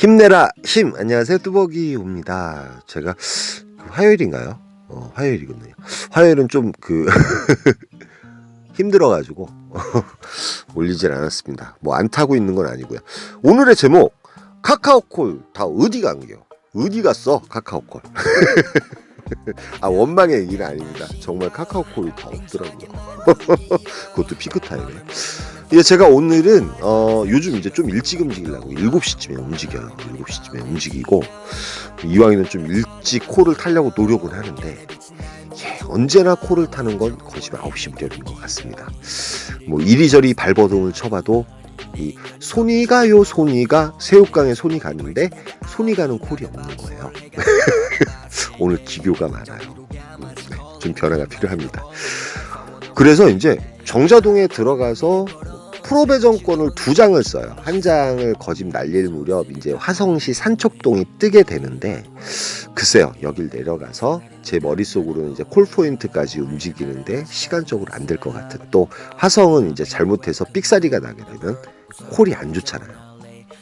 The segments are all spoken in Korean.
힘내라 힘. 안녕하세요 뚜벅이옵니다. 제가 그 화요일인가요? 어 화요일이군요. 화요일은 좀 그 힘들어 가지고 올리질 않았습니다. 뭐 안 타고 있는 건 아니고요. 오늘의 제목 카카오콜 다 어디 간겨? 어디 갔어 카카오콜 아 원망의 얘기는 아닙니다 정말 카카오콜이 다 없더라고요 그것도 피크타임에 예, 제가 오늘은 어, 요즘 이제 좀 일찍 움직이려고 7시쯤에 움직여요. 7시쯤에 움직이고 이왕이면 좀 일찍 코를 타려고 노력은 하는데 예, 언제나 코를 타는 건 거의 9시 무렵인 것 같습니다. 뭐 이리저리 발버둥을 쳐봐도 이 손이 가요 손이 가 새우깡에 손이 가는데 손이 가는 콜이 없는 거예요. 오늘 기교가 많아요. 음, 네, 좀 변화가 필요합니다. 그래서 이제 정자동에 들어가서 프로배정권을 두 장을 써요. 한 장을 거짓 날릴 무렵 이제 화성시 산촉동이 뜨게 되는데 글쎄요 여길 내려가서 제 머릿속으로는 이제 콜포인트까지 움직이는데 시간적으로 안 될 것 같은 또 화성은 이제 잘못해서 삑사리가 나게 되면 콜이 안 좋잖아요.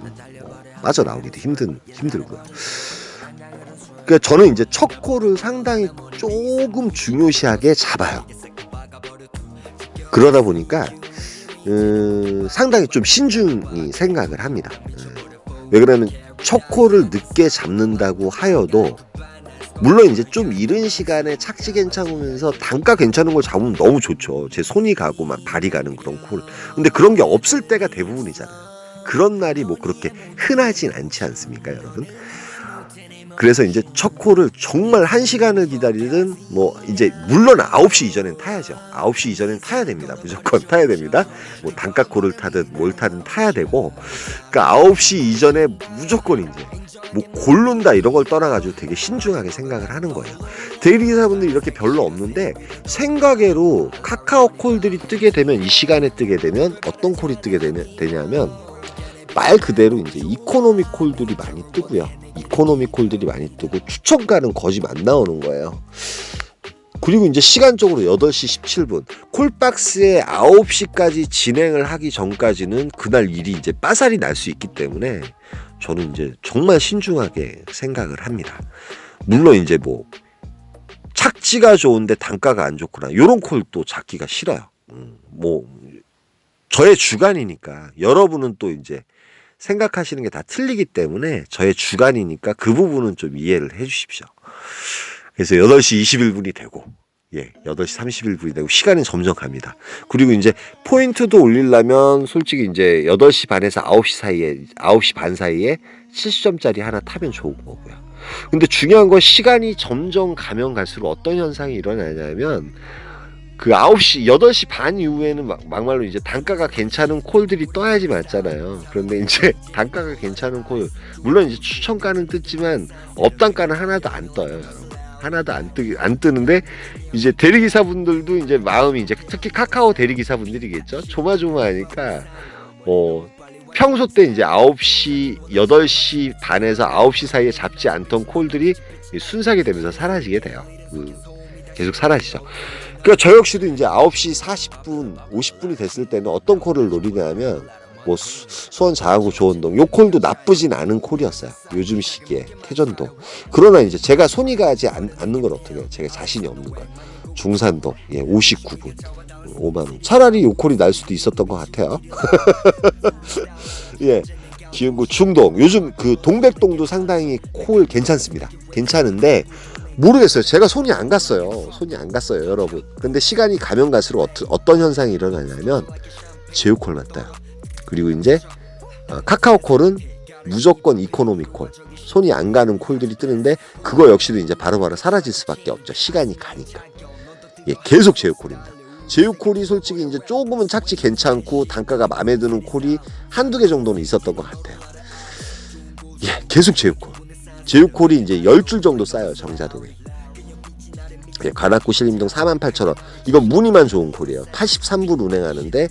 음, 뭐 빠져나오기도 힘든 힘들고요. 그러니까 저는 이제 첫 콜을 상당히 조금 중요시하게 잡아요. 그러다 보니까 음, 상당히 좀 신중히 생각을 합니다. 음, 왜 그러면 첫 콜을 늦게 잡는다고 하여도 물론 이제 좀 이른 시간에 착지 괜찮으면서 단가 괜찮은 걸 잡으면 너무 좋죠. 제 손이 가고 막 발이 가는 그런 콜. 근데 그런 게 없을 때가 대부분이잖아요. 그런 날이 뭐 그렇게 흔하진 않지 않습니까, 여러분? 그래서 이제 첫 콜을 정말 한 시간을 기다리든 뭐 이제 물론 9시 이전엔 타야죠. 9시 이전엔 타야 됩니다. 무조건 타야 됩니다. 뭐 단가 콜을 타든 뭘 타든 타야 되고 그러니까 9시 이전에 무조건 이제 뭐 고른다 이런 걸 떠나가지고 되게 신중하게 생각을 하는 거예요. 대리기사분들이 이렇게 별로 없는데 생각외로 카카오 콜들이 뜨게 되면 이 시간에 뜨게 되면 어떤 콜이 뜨게 되냐, 되냐면 말 그대로 이제 이코노미 콜들이 많이 뜨고요. 이코노미 콜들이 많이 뜨고 추천가는 거짓 안 나오는 거예요. 그리고 이제 시간적으로 8시 17분 콜박스에 9시까지 진행을 하기 전까지는 그날 일이 이제 빠살이 날 수 있기 때문에 저는 이제 정말 신중하게 생각을 합니다. 물론 이제 뭐 착지가 좋은데 단가가 안 좋구나 요런 콜도 잡기가 싫어요. 음, 뭐 저의 주관이니까 여러분은 또 이제 생각하시는 게 다 틀리기 때문에 저의 주관이니까 그 부분은 좀 이해를 해 주십시오. 그래서 8시 21분이 되고 예, 8시 31분이 되고 시간이 점점 갑니다. 그리고 이제 포인트도 올리려면 솔직히 이제 8시 반에서 9시 사이에 9시 반 사이에 70점짜리 하나 타면 좋은 거고요. 근데 중요한 건 시간이 점점 가면 갈수록 어떤 현상이 일어나냐면 그 9시, 8시 반 이후에는 막, 막말로 이제 단가가 괜찮은 콜들이 떠야지 맞잖아요. 그런데 이제 단가가 괜찮은 콜, 물론 이제 추천가는 뜨지만 업단가는 하나도 안 떠요. 하나도 안 뜨, 안 뜨는데 이제 대리기사분들도 이제 마음이 이제 특히 카카오 대리기사분들이겠죠. 조마조마하니까 뭐 평소 때 이제 9시, 8시 반에서 9시 사이에 잡지 않던 콜들이 순삭이 되면서 사라지게 돼요. 그 계속 사라지죠. 그러니까 저 역시도 이제 9시 40분, 50분이 됐을 때는 어떤 콜을 노리냐면 뭐 수, 수원 자하구 조원동 요 콜도 나쁘진 않은 콜이었어요. 요즘 시기에 태전도. 그러나 이제 제가 손이 가지 않, 않는 건 어떻게 해요? 제가 자신이 없는 거예요. 중산동 예, 59분. 5만 원. 차라리 요 콜이 날 수도 있었던 것 같아요. 예. 기흥구 중동 요즘 그 동백동도 상당히 콜 괜찮습니다. 괜찮은데 모르겠어요. 제가 손이 안 갔어요. 손이 안 갔어요, 여러분. 근데 시간이 가면 갈수록 어떤, 어떤 현상이 일어나냐면 제휴콜만 떠요. 그리고 이제 어, 카카오콜은 무조건 이코노미 콜. 손이 안 가는 콜들이 뜨는데 그거 역시도 이제 바로 바로 사라질 수밖에 없죠. 시간이 가니까. 예, 계속 제휴콜입니다. 제휴콜이 솔직히 이제 조금은 착지 괜찮고 단가가 마음에 드는 콜이 한두 개 정도는 있었던 것 같아요. 예, 계속 제휴콜. 제휴콜이 이제 10줄 정도 쌓여요, 정자동에. 예, 관악구 신림동 48,000원. 이건 무늬만 좋은 콜이에요. 83불 운행하는데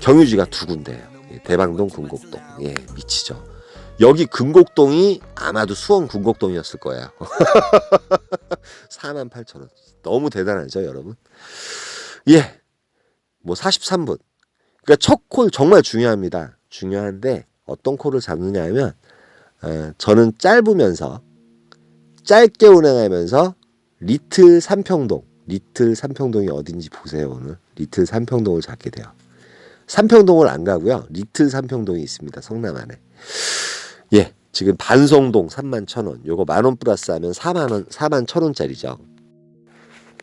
경유지가 두 군데예요. 예, 대방동, 금곡동. 예, 미치죠. 여기 금곡동이 아마도 수원 금곡동이었을 거예요. 48,000원. 너무 대단하죠, 여러분? 예. 뭐 43분. 그러니까 첫 콜 정말 중요합니다. 중요한데 어떤 콜을 잡느냐 하면 어, 저는 짧으면서 짧게 운행하면서 리틀 삼평동 리틀 삼평동이 어딘지 보세요 오늘. 리틀 삼평동을 잡게 돼요. 삼평동을 안 가고요. 리틀 삼평동이 있습니다 성남 안에. 예 지금 반송동 3만 천원 요거 만원 플러스 하면 4만 원 4만 천 원짜리죠.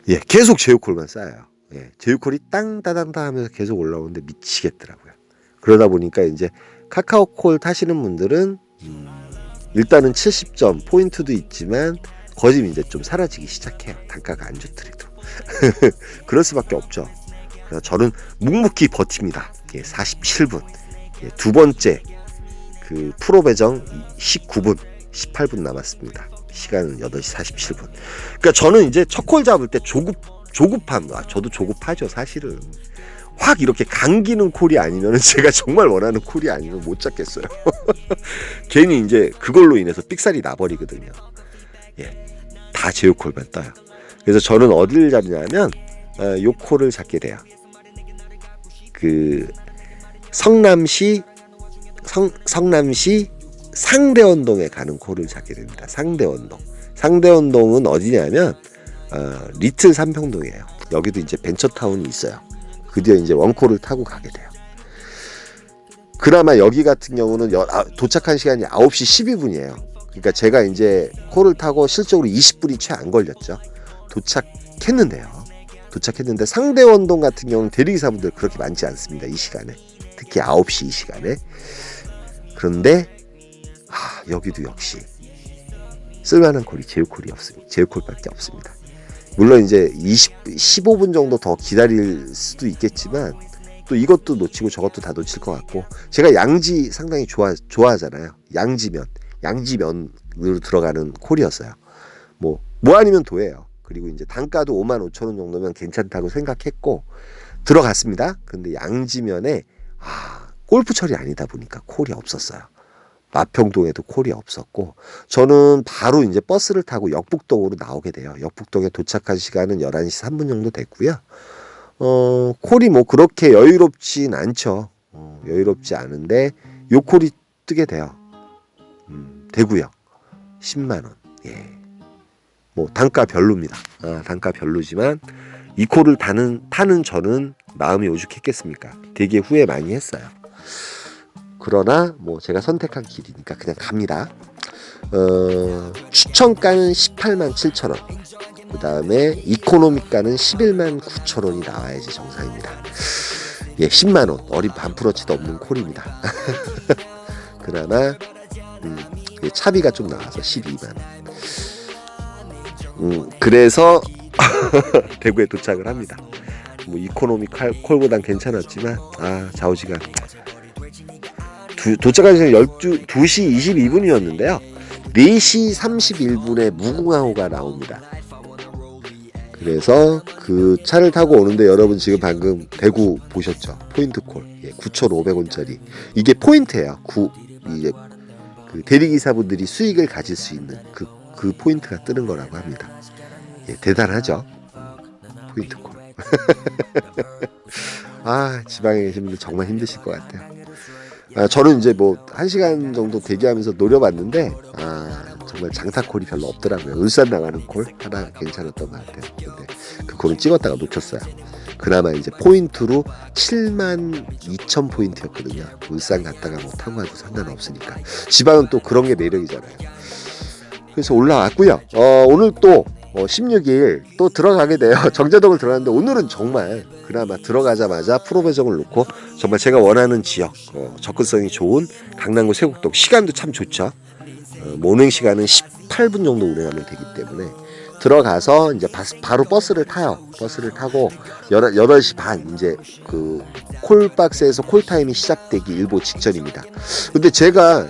예 계속 제휴콜만 쌓여요. 예 제휴콜이 땅따당땅 하면서 계속 올라오는데 미치겠더라고요. 그러다 보니까 이제 카카오콜 타시는 분들은 음, 일단은 70점 포인트도 있지만 거짓 이제 좀 사라지기 시작해요. 단가가 안 좋더라도 그럴 수밖에 없죠. 그래서 저는 묵묵히 버팁니다. 예, 47분 예, 두 번째 그 프로 배정 19분 18분 남았습니다. 시간은 8시 47분. 그러니까 저는 이제 첫 콜 잡을 때 조급 조급함. 아, 저도 조급하죠, 사실은. 확 이렇게 감기는 콜이 아니면 제가 정말 원하는 콜이 아니면 못 잡겠어요. 괜히 이제 그걸로 인해서 삑살이 나버리거든요. 예, 다 제휴콜만 떠요. 그래서 저는 어디를 잡냐면 어, 요 콜을 잡게 돼요. 그 성남시 성 성남시 상대원동에 가는 콜을 잡게 됩니다. 상대원동. 상대원동은 어디냐면 어, 리틀 삼평동이에요. 여기도 이제 벤처타운이 있어요. 그 뒤에 이제 원콜을 타고 가게 돼요. 그나마 여기 같은 경우는 여- 아, 도착한 시간이 9시 12분이에요. 그러니까 제가 이제 콜을 타고 실적으로 20분이 채 안 걸렸죠. 도착했는데요. 도착했는데 상대 원동 같은 경우는 대리기사분들 그렇게 많지 않습니다. 이 시간에. 특히 9시 이 시간에. 그런데 아, 여기도 역시 쓸만한 콜이 제휴콜이 없습니다. 제휴콜밖에 없습니다. 물론 이제 20, 15분 정도 더 기다릴 수도 있겠지만 또 이것도 놓치고 저것도 다 놓칠 것 같고 제가 양지 상당히 좋아 좋아하잖아요. 양지면 양지면으로 들어가는 콜이었어요. 뭐뭐 아니면 도예요. 그리고 이제 단가도 5만 5천 원 정도면 괜찮다고 생각했고 들어갔습니다. 근데 양지면에 아 골프 철이 아니다 보니까 콜이 없었어요. 마평동에도 콜이 없었고 저는 바로 이제 버스를 타고 역북동으로 나오게 돼요. 역북동에 도착한 시간은 11시 3분 정도 됐고요. 어, 콜이 뭐 그렇게 여유롭진 않죠. 어, 여유롭지 않은데 요 콜이 뜨게 돼요. 음, 되고요. 10만 원. 예. 뭐 단가 별로입니다. 아, 단가 별로지만 이 콜을 타는 타는 저는 마음이 오죽했겠습니까? 되게 후회 많이 했어요. 그러나 뭐 제가 선택한 길이니까 그냥 갑니다. 어, 추천가는 18만 7천 원. 그 다음에 이코노미가는 11만 9천 원이 나와야지 정상입니다. 예, 10만 원 어린 반프로치도 없는 콜입니다. 그나마 음, 예, 차비가 좀 나와서 12만 원. 음, 그래서 대구에 도착을 합니다. 뭐 이코노미 칼- 콜보단 괜찮았지만 아 좌우지간 두, 도착한 시간 12, 2시 22분이었는데요. 4시 31분에 무궁화호가 나옵니다. 그래서 그 차를 타고 오는데 여러분 지금 방금 대구 보셨죠? 포인트 콜. 예, 9,500원짜리. 이게 포인트예요. 구, 이제 그 대리기사분들이 수익을 가질 수 있는 그, 그 포인트가 뜨는 거라고 합니다. 예, 대단하죠? 포인트 콜. 아, 지방에 계신 분들 정말 힘드실 것 같아요. 아, 저는 이제 뭐 한 시간 정도 대기하면서 노려봤는데 아 정말 장타콜이 별로 없더라고요. 울산 나가는 콜 하나 괜찮았던 것 같아요. 근데 그 콜을 찍었다가 놓쳤어요. 그나마 이제 포인트로 7만 2천 포인트였거든요. 울산 갔다가 뭐 타고 가도 상관없으니까. 지방은 또 그런 게 매력이잖아요. 그래서 올라왔고요. 어, 오늘 또 어, 16일 또 들어가게 돼요. 정자동을 들어갔는데 오늘은 정말 그나마 들어가자마자 프로 배정을 놓고 정말 제가 원하는 지역 어, 접근성이 좋은 강남구 세곡동 시간도 참 좋죠. 어, 뭐 운행 시간은 18분 정도 운행하면 되기 때문에 들어가서 이제 바, 바로 버스를 타요. 버스를 타고 8 시 반 이제 그 콜박스에서 콜타임이 시작되기 일보 직전입니다. 근데 제가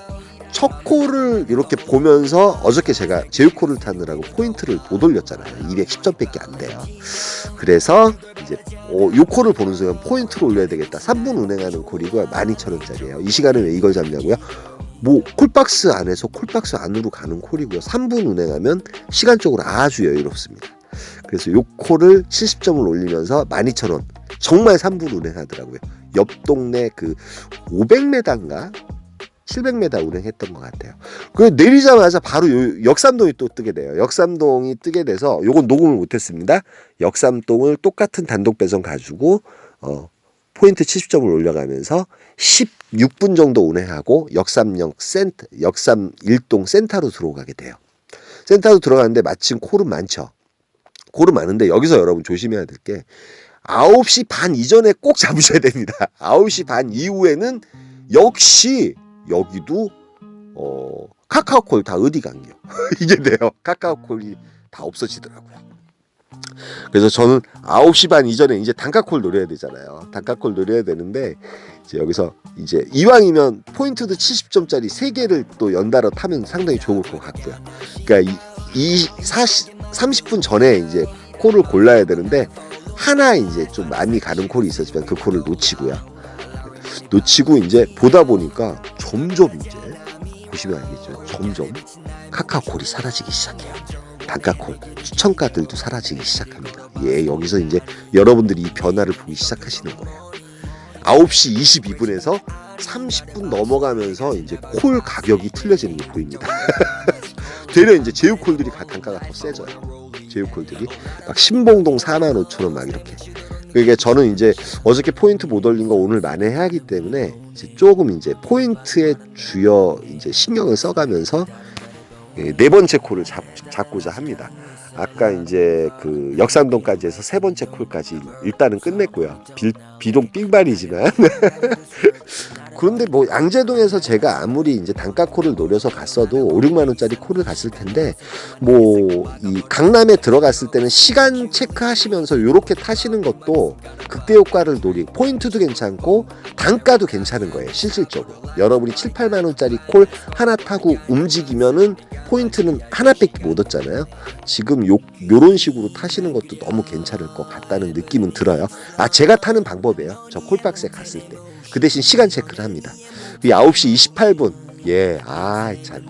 첫 콜을 이렇게 보면서 어저께 제가 제휴콜을 타느라고 포인트를 못 올렸잖아요. 210점밖에 안 돼요. 그래서 이제 어, 요 콜을 보는 순간 포인트를 올려야 되겠다. 3분 운행하는 콜이고요. 12,000원짜리예요. 이 시간에 왜 이걸 잡냐고요? 뭐 콜박스 안에서 콜박스 안으로 가는 콜이고요. 3분 운행하면 시간적으로 아주 여유롭습니다. 그래서 요 콜을 70점을 올리면서 12,000원. 정말 3분 운행하더라고요. 옆 동네 그 500m인가 700m 운행했던 것 같아요. 그 내리자마자 바로 요 역삼동이 또 뜨게 돼요. 역삼동이 뜨게 돼서 요건 녹음을 못했습니다. 역삼동을 똑같은 단독 배송 가지고 어, 포인트 70점을 올려가면서 16분 정도 운행하고 역삼역 센터, 역삼 일동 센터로 들어가게 돼요. 센터로 들어가는데 마침 콜은 많죠. 콜은 많은데 여기서 여러분 조심해야 될 게 9시 반 이전에 꼭 잡으셔야 됩니다. 9시 반 이후에는 역시 여기도 어 카카오콜 다 어디 간겨 이게 돼요. 카카오콜이 다 없어지더라고요. 그래서 저는 9시 반 이전에 이제 단가콜 노려야 되잖아요. 단가콜 노려야 되는데 이제 여기서 이제 이왕이면 포인트도 70점짜리 3개를 또 연달아 타면 상당히 좋을 것 같고요. 그러니까 이, 이 40, 30분 전에 이제 콜을 골라야 되는데 하나 이제 좀 많이 가는 콜이 있었지만 그 콜을 놓치고요. 놓치고 이제 보다 보니까 점점 이제 보시면 알겠죠. 점점 카카오콜이 사라지기 시작해요. 단가콜 추천가들도 사라지기 시작합니다. 예, 여기서 이제 여러분들이 이 변화를 보기 시작하시는 거예요. 9시 22분에서 30분 넘어가면서 이제 콜 가격이 틀려지는 게 보입니다. 되려 이제 제휴콜들이 가- 단가가 더 세져요. 제휴콜들이 막 신봉동 4만 5천 원 막 이렇게. 그러니까 저는 이제 어저께 포인트 못 올린 거 오늘 만회해야 하기 때문에 이제 조금 이제 포인트에 주여 이제 신경을 써가면서 예, 네 번째 콜을 잡, 잡고자 합니다. 아까 이제 그 역삼동까지 해서 세 번째 콜까지 일단은 끝냈고요. 비, 비동 삥발이지만 그런데 뭐 양재동에서 제가 아무리 이제 단가 콜을 노려서 갔어도 5, 6만 원짜리 콜을 갔을 텐데 뭐 이 강남에 들어갔을 때는 시간 체크하시면서 요렇게 타시는 것도 극대 효과를 노리 포인트도 괜찮고 단가도 괜찮은 거예요 실질적으로. 여러분이 7, 8만 원짜리 콜 하나 타고 움직이면은 포인트는 하나밖에 못 얻잖아요 지금 요 요런 식으로 타시는 것도 너무 괜찮을 것 같다는 느낌은 들어요 아 제가 타는 방법이에요 저 콜박스에 갔을 때 그 대신 시간 체크를 합니다. 이 9시 28분. 예, 아, 참.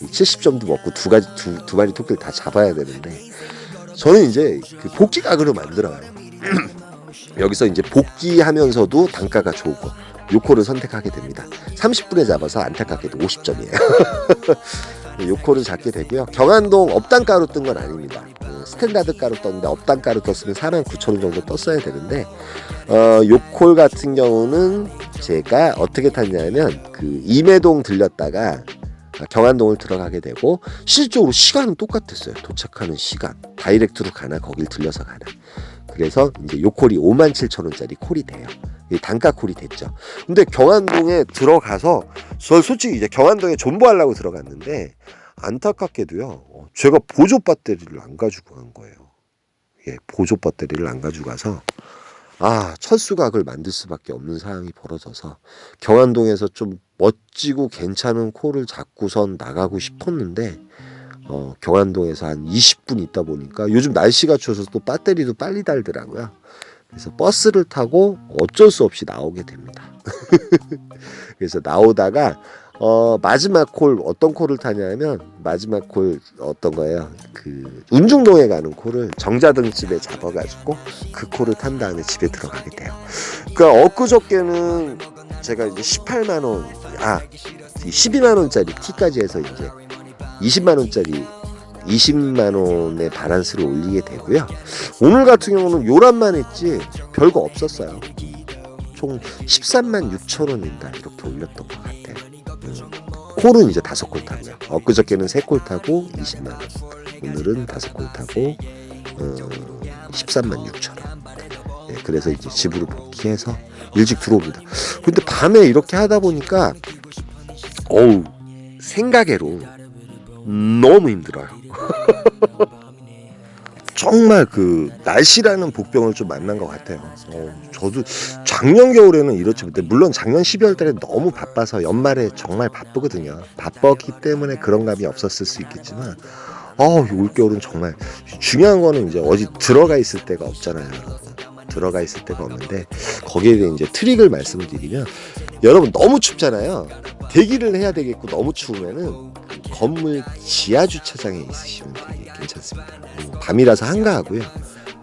70점도 먹고 두 가지, 두, 두 마리 토끼를 다 잡아야 되는데. 저는 이제 그 복귀 각으로 만들어요. 여기서 이제 복귀하면서도 단가가 좋고, 요코를 선택하게 됩니다. 30분에 잡아서 안타깝게도 50점이에요. 요코를 잡게 되고요. 경안동 업단가로 뜬 건 아닙니다. 그 스탠다드가로 떴는데 업단가로 떴으면 4만 9천 원 정도 떴어야 되는데 어, 요콜 같은 경우는 제가 어떻게 탔냐면 그 임해동 들렸다가 경안동을 들어가게 되고 실적으로 시간은 똑같았어요. 도착하는 시간 다이렉트로 가나 거길 들려서 가나. 그래서 이제 요콜이 5만 7천 원짜리 콜이 돼요. 이 단가 콜이 됐죠. 근데 경안동에 들어가서 저 솔직히 이제 경안동에 존버하려고 들어갔는데 안타깝게도요. 어, 제가 보조 배터리를 안 가지고 간 거예요. 예, 보조 배터리를 안 가지고 가서 아 철수각을 만들 수밖에 없는 상황이 벌어져서 경안동에서 좀 멋지고 괜찮은 콜을 잡고선 나가고 싶었는데 어, 경안동에서 한 20분 있다 보니까 요즘 날씨가 추워서 또 배터리도 빨리 달더라고요. 그래서 버스를 타고 어쩔 수 없이 나오게 됩니다. 그래서 나오다가 어, 마지막 콜 어떤 콜을 타냐면 마지막 콜 어떤 거예요? 그 운중동에 가는 콜을 정자등 집에 잡아가지고 그 콜을 탄 다음에 집에 들어가게 돼요. 그러니까 엊그저께는 제가 이제 18만 원, 아 12만 원짜리 티까지 해서 이제 20만 원짜리 20만 원의 바란스를 올리게 되고요. 오늘 같은 경우는 요란만 했지 별거 없었어요. 총 13만 6천 원인가 이렇게 올렸던 것 같아요. 음. 콜은 이제 다섯 콜 타고요. 엊그저께는 세 콜 타고 20만 원. 오늘은 다섯 콜 타고 어, 13만 6천 원. 예, 그래서 이제 집으로 복귀해서 일찍 들어옵니다. 근데 밤에 이렇게 하다 보니까 어우 생각외로 너무 힘들어요. 정말 그 날씨라는 복병을 좀 만난 것 같아요. 어, 저도 작년 겨울에는 이렇지 못해 물론 작년 12월 달에 너무 바빠서 연말에 정말 바쁘거든요. 바빴기 때문에 그런 감이 없었을 수 있겠지만 어, 올 겨울은 정말 중요한 거는 이제 어디 들어가 있을 데가 없잖아요. 들어가 있을 데가 없는데 거기에 대해 이제 트릭을 말씀을 드리면 여러분 너무 춥잖아요. 대기를 해야 되겠고 너무 추우면은 그 건물 지하 주차장에 있으시면 되게 괜찮습니다. 음, 밤이라서 한가하고요.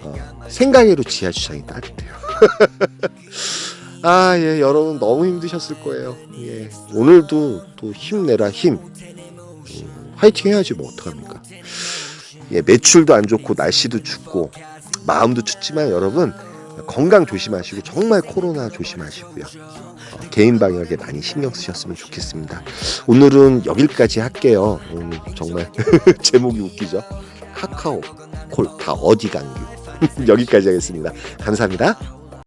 어, 생각외로 지하 주차장이 따뜻해요. 아, 예, 여러분 너무 힘드셨을 거예요. 예, 오늘도 또 힘내라 힘. 음, 화이팅 해야지 뭐 어떡합니까? 예, 매출도 안 좋고 날씨도 춥고 마음도 춥지만 여러분 건강 조심하시고 정말 코로나 조심하시고요. 어, 개인 방역에 많이 신경 쓰셨으면 좋겠습니다. 오늘은 여기까지 할게요. 오늘 정말 제목이 웃기죠? 카카오 콜 다 어디 간규 여기까지 하겠습니다. 감사합니다.